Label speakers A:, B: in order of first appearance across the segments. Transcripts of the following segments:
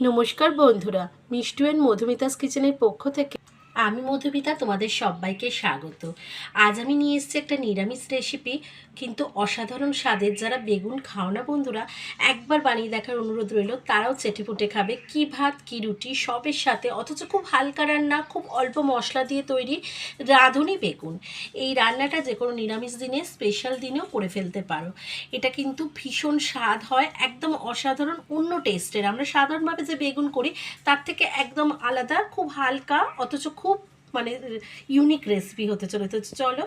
A: নমস্কার বন্ধুরা মিষ্টু অ্যান্ড মধুমিতাস কিচেনের পক্ষ থেকে আমি মধুমিতা তোমাদের সবাইকে স্বাগত। আজ আমি নিয়ে এসেছি একটা নিরামিষ রেসিপি কিন্তু অসাধারণ স্বাদের যারা বেগুন খাও না বন্ধুরা, একবার বানিয়ে দেখার অনুরোধ রইল, তারাও চেটেপুটে খাবে। কি ভাত, কি রুটি, সবের সাথে, অথচ খুব হালকা রান্না, খুব অল্প মশলা দিয়ে তৈরি রাঁধুনি বেগুন। এই রান্নাটা যে কোনো নিরামিষ দিনে স্পেশাল দিনেও করে ফেলতে পারো। এটা কিন্তু ভীষণ স্বাদ হয়, একদম অসাধারণ, অন্য টেস্টের আমরা সাধারণভাবে যে বেগুন করি, তার থেকে একদম আলাদা, খুব হালকা, অথচ খুব মানে ইউনিক রেসিপি হতে চলে তো চলো,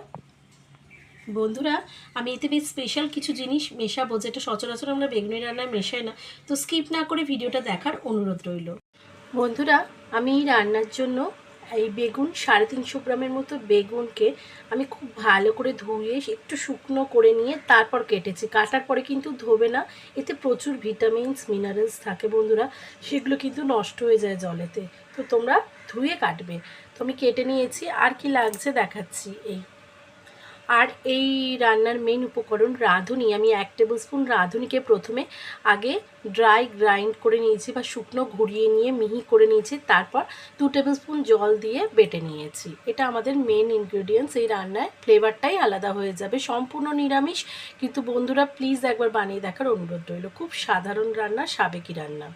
A: বন্ধুরা, আমি এতে বেশ স্পেশাল কিছু জিনিস মেশাবো যেটা সচরাচর আমরা বেগুনি রান্নায় মেশাই না। তো স্কিপ না করে ভিডিওটা দেখার অনুরোধ রইল। বন্ধুরা, আমি রান্নার জন্য এই বেগুন সাড়ে তিনশো গ্রামের মতো বেগুনকে আমি খুব ভালো করে ধুয়ে, একটু শুকনো করে নিয়ে তারপর কেটেছি। কাটার পরে কিন্তু ধোবে না, এতে প্রচুর ভিটামিনস মিনারেলস থাকে বন্ধুরা, সেগুলো কিন্তু নষ্ট হয়ে যায় জলেতে। তো তোমরা ধুয়ে কাটবে। তো আমি কেটে নিয়েছি, আর কি লাগছে দেখাচ্ছি এই। আর এই রান্নার মেন উপকরণ রাঁধুনি। আমি এক টেবিল স্পুন রাঁধুনিকে প্রথমে আগে ড্রাই গ্রাইন্ড করে নিয়েছি বা শুকনো ঘুরিয়ে নিয়ে মিহি করে নিয়েছি, তারপর দু টেবিল স্পুন জল দিয়ে বেটে নিয়েছি। এটা আমাদের মেন ইনগ্রেডিয়েন্টস এই রান্নায় ফ্লেভারটাই আলাদা হয়ে যাবে। সম্পূর্ণ নিরামিষ, কিন্তু বন্ধুরা প্লিজ একবার বানিয়ে দেখার অনুরোধ রইল। খুব সাধারণ রান্না, সাবেকি রান্না।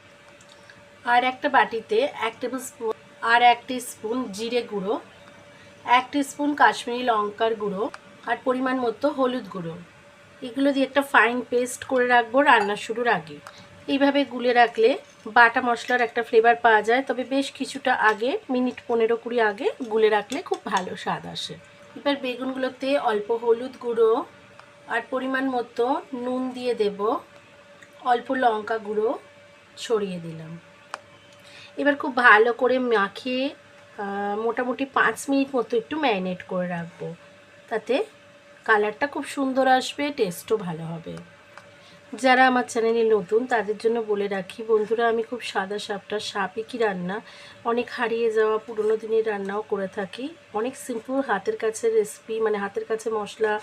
A: আর একটা বাটিতে এক টেবিল স্পুন আর এক স্পুন জিরে গুঁড়ো এক স্পুন কাশ্মীরি লঙ্কার গুঁড়ো আর পরিমাণ মতো হলুদ গুঁড়ো। এগুলো দিয়ে একটা ফাইন পেস্ট করে রাখব রান্না শুরুর আগে। এইভাবে গুলে রাখলে বাটা মশলার একটা ফ্লেভার পাওয়া যায়, তবে বেশ কিছুটা আগে, মিনিট পনেরো কুড়ি আগে গুলে রাখলে খুব ভালো স্বাদ আসে। এবার বেগুনগুলোতে অল্প হলুদ গুঁড়ো আর পরিমাণ মতো নুন দিয়ে দেব। অল্প লঙ্কা গুঁড়ো ছড়িয়ে দিলাম। এবার খুব ভালো করে মাখিয়ে মোটামুটি পাঁচ মিনিট মতো একটু ম্যারিনেট করে রাখব। তাতে কালারটা খুব সুন্দর আসবে, টেস্টও ভালো হবে। যারা আমার চ্যানেলে নতুন, তাদের জন্য বলে রাখি, বন্ধুরা, আমি খুব সাদা সাপটা সাপেকি রান্না? অনেক হারিয়ে যাওয়া পুরোনো দিনের রান্নাও করে থাকি। অনেক সিম্পল হাতের কাছে রেসিপি মানে হাতের কাছে মশলা,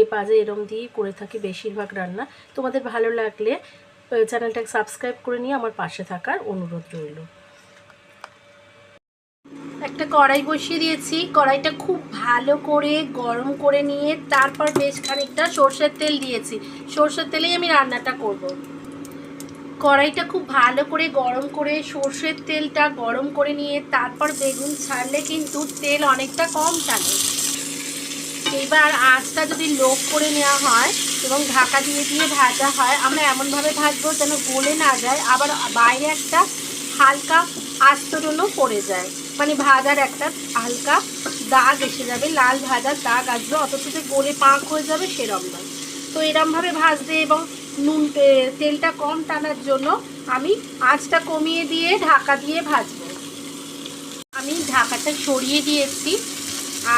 A: এ পাজে এরম দিয়েই করে থাকি বেশিরভাগ রান্না। তোমাদের ভালো লাগলে চ্যানেলটাকে সাবস্ক্রাইব করে নিয়ে আমার পাশে থাকার অনুরোধ রইল। একটা কড়াই বসিয়ে দিয়েছি। কড়াইটা খুব ভালো করে গরম করে নিয়ে তারপর বেশ খানিকটা সর্ষের তেল দিয়েছি। সর্ষের তেলেই আমি রান্নাটা করব। কড়াইটা খুব ভালো করে গরম করে সর্ষের তেলটা গরম করে নিয়ে তারপর বেগুন ছাড়লে কিন্তু তেল অনেকটা কম টানে এবার আঁচটা যদি লোক করে নেওয়া হয় এবং ঢাকা দিয়ে দিয়ে ভাজা হয়, আমরা এমনভাবে ভাজবো যেন গলে না যায়। আবার বাইরে একটা হালকা আস্তরণও পড়ে যায়। মানে ভাজার একটা হালকা দাগ এসে যাবে, লাল ভাজার দাগ আসবে, অথচ যে গলে পাক হয়ে যাবে সেরম নয়। তো এরমভাবে ভাজতে এবং নুন তেলটা কম টানার জন্য আমি আঁচটা কমিয়ে দিয়ে ঢাকা দিয়ে ভাজবো। আমি ঢাকাটা সরিয়ে দিয়েছি,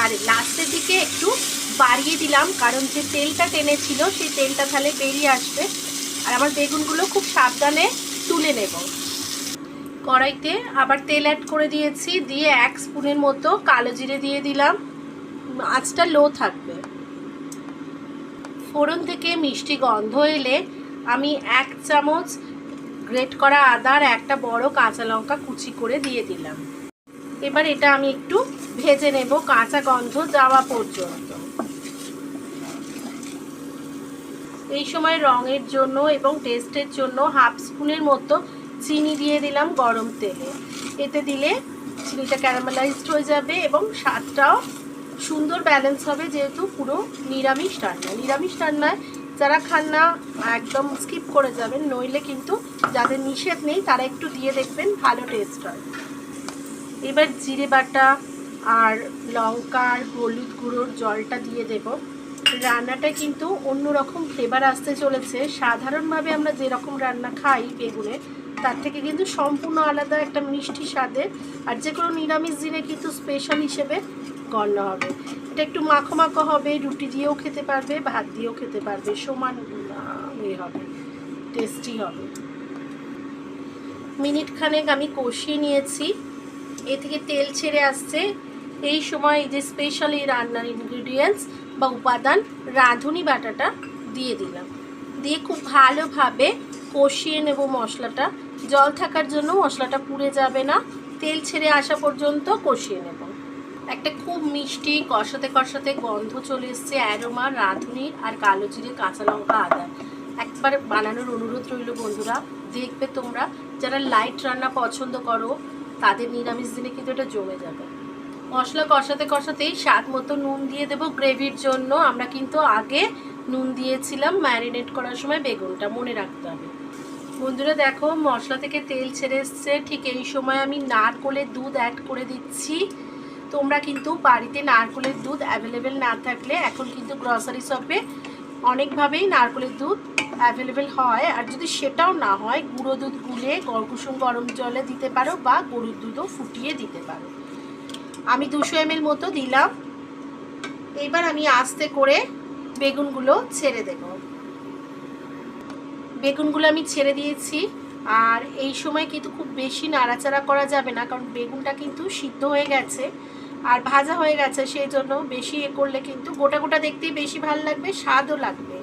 A: আর লাস্টের দিকে একটু বাড়িয়ে দিলাম, কারণ যে তেলটা টেনেছিল সেই তেলটা তাহলে বেরিয়ে আসবে। আর আমার বেগুনগুলো খুব সাবধানে তুলে নেব। কড়াইতে আবার তেল অ্যাড করে দিয়েছি, দিয়ে এক স্পুনের মতো কালো জিরে দিয়ে দিলাম। আঁচটা লো থাকবে। ফোড়ন থেকে মিষ্টি গন্ধ এলে আমি এক চামচ গ্রেট করা আদার একটা বড় কাঁচা লঙ্কা কুচি করে দিয়ে দিলাম। এবার এটা আমি একটু ভেজে নেব কাঁচা গন্ধ যাওয়া পর্যন্ত। এই সময় রঙের জন্য এবং টেস্টের জন্য হাফ স্পুনের মতো চিনি দিয়ে দিলাম গরম তেলে। এতে দিলে চিনিটা ক্যারামেলাইজড হয়ে যাবে এবং স্বাদটাও সুন্দর ব্যালেন্স হবে যেহেতু পুরো নিরামিষ রান্না। নিরামিষ রান্নায় যারা খান না, একদম স্কিপ করে যাবেন। নইলে কিন্তু যাদের নিষেধ নেই, তারা একটু দিয়ে দেখবেন, ভালো টেস্ট হয়। এবার জিরে বাটা আর লঙ্কা আর হলুদ গুঁড়োর জলটা দিয়ে দেব। রান্নাটা কিন্তু অন্যরকম ফ্লেভার আসতে চলেছে। সাধারণভাবে আমরা যেরকম রান্না খাই বেগুনের তার থেকে কিন্তু সম্পূর্ণ আলাদা একটা মিষ্টি স্বাদের আর যে কোনো নিরামিষ দিনে কিন্তু স্পেশাল হিসেবে গণ্য হবে। এটা একটু মাখো মাখো হবে, রুটি দিয়েও খেতে পারবে, ভাত দিয়েও খেতে পারবে, সমান ইয়ে হবে টেস্টি হবে। মিনিট খানেক আমি কষিয়ে নিয়েছি। এ থেকে তেল ছেড়ে আসছে। এই সময় এই যে স্পেশাল এই রান্নার ইনগ্রিডিয়েন্টস বা উপাদান, রাঁধুনি বাটাটা দিয়ে দিলাম। দিয়ে খুব ভালোভাবে কষিয়ে নেব মশলাটা। জল থাকার জন্য মশলাটা পুড়ে যাবে না। তেল ছেড়ে আসা পর্যন্ত কষিয়ে নেব। একটা খুব মিষ্টি, কষাতে কষাতে গন্ধ চলে এসছে, অ্যারোমা রাঁধুনির আর কালো জিরে কাঁচা লঙ্কা আদা। একবার বানানোর অনুরোধ রইল বন্ধুরা, দেখবে তোমরা, যারা লাইট রান্না পছন্দ করো, তাদের নিরামিষ দিনে কিন্তু এটা জমে যাবে। মশলা কষাতে কষাতেই স্বাদ মতো নুন দিয়ে দেবো গ্রেভির জন্য। আমরা কিন্তু আগে নুন দিয়েছিলাম ম্যারিনেট করার সময় বেগুনটা, মনে রাখতে হবে। বন্ধুরা দেখো, মশলা থেকে তেল ছেড়ে এসছে। ঠিক এই সময় আমি নারকোলের দুধ অ্যাড করে দিচ্ছি। তোমরা কিন্তু বাড়িতে নারকোলের দুধ অ্যাভেলেবেল না থাকলে এখন কিন্তু গ্রসারি শপে অনেকভাবেই নারকোলের দুধ অ্যাভেলেবেল হয়। আর যদি সেটাও না হয়, গুঁড়ো দুধ গুলে কুসুম গরম জলে দিতে পারো বা গরুর দুধও ফুটিয়ে দিতে পারো। আমি দুশো এম মতো দিলাম। এবার আমি আস্তে করে বেগুনগুলো ছেড়ে দেব। বেগুনগুলো আমি ছেড়ে দিয়েছি। আর এই সময় কিন্তু খুব বেশি নাড়াচাড়া করা যাবে না, কারণ বেগুনটা কিন্তু সিদ্ধ হয়ে গেছে আর ভাজা হয়ে গেছে, সেই জন্য বেশি এ করলে কিন্তু গোটা গোটা দেখতেই বেশি ভালো লাগবে, স্বাদও লাগবে।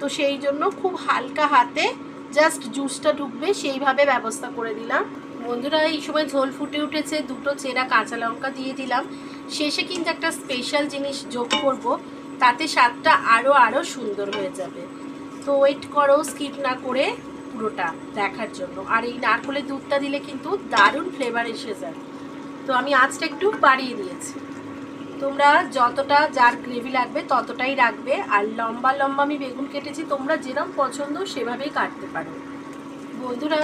A: তো সেই জন্য খুব হালকা হাতে জাস্ট জুসটা ঢুকবে, সেইভাবে ব্যবস্থা করে দিলাম। বন্ধুরা, এই সময় ঝোল ফুটে উঠেছে, দুটো চেরা কাঁচা লঙ্কা দিয়ে দিলাম। শেষে কিন্তু একটা স্পেশাল জিনিস যোগ করব, তাতে স্বাদটা আরও আরও সুন্দর হয়ে যাবে। তো ওয়েট করো স্কিপ না করে পুরোটা দেখার জন্য। আর এই নারকলের দুধটা দিলে কিন্তু দারুণ ফ্লেভার এসে যায়। তো আমি আঁচটা একটু বাড়িয়ে দিয়েছি। তোমরা যতটা যার গ্রেভি লাগবে ততটাই রাখবে। আর লম্বা লম্বা আমি বেগুন কেটেছি, তোমরা যেরকম পছন্দ সেভাবেই কাটতে পারো। বন্ধুরা,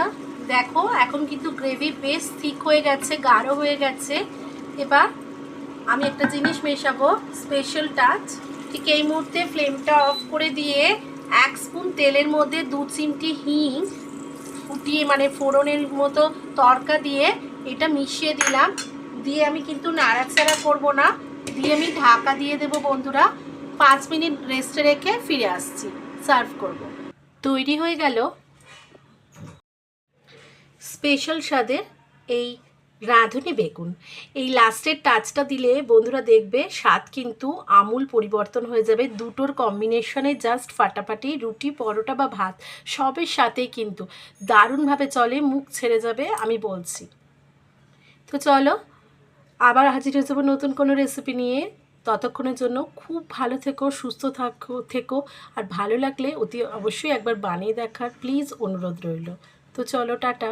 A: দেখো, এখন কিন্তু গ্রেভি বেশ থিক হয়ে গেছে, গাঢ় হয়ে গেছে। এবার আমি একটা জিনিস মেশাবো স্পেশাল টাচ ঠিক এই মুহূর্তে ফ্লেমটা অফ করে দিয়ে এক স্পুন তেলের মধ্যে দু চিমটি হিং ফুটিয়ে মানে ফোড়নের মতো তরকা দিয়ে এটা মিশিয়ে দিলাম। দিয়ে আমি কিন্তু নাড়াচাড়া করব না। দিয়ে আমি ঢাকা দিয়ে দেবো বন্ধুরা। পাঁচ মিনিট রেস্টে রেখে ফিরে আসছি। সার্ভ করব। তৈরি হয়ে গেল। স্পেশাল স্বাদের এই রাঁধুনি বেগুন। এই লাস্টের টাচটা দিলে বন্ধুরা দেখবে, স্বাদ কিন্তু আমূল পরিবর্তন হয়ে যাবে। দুটোর কম্বিনেশনে জাস্ট ফাটাফাটি, রুটি, পরোটা বা ভাত, সবের সাথেই কিন্তু দারুণভাবে চলে, মুখ ছেড়ে যাবে, আমি বলছি। তো চলো, আবার হাজির হয়ে যাব নতুন কোনো রেসিপি নিয়ে। ততক্ষণের জন্য খুব ভালো থেকো, সুস্থ থাকো, থেকো, আর ভালো লাগলে অতি অবশ্যই একবার বানিয়ে দেখার প্লিজ অনুরোধ রইল। তো চলো, টাটা।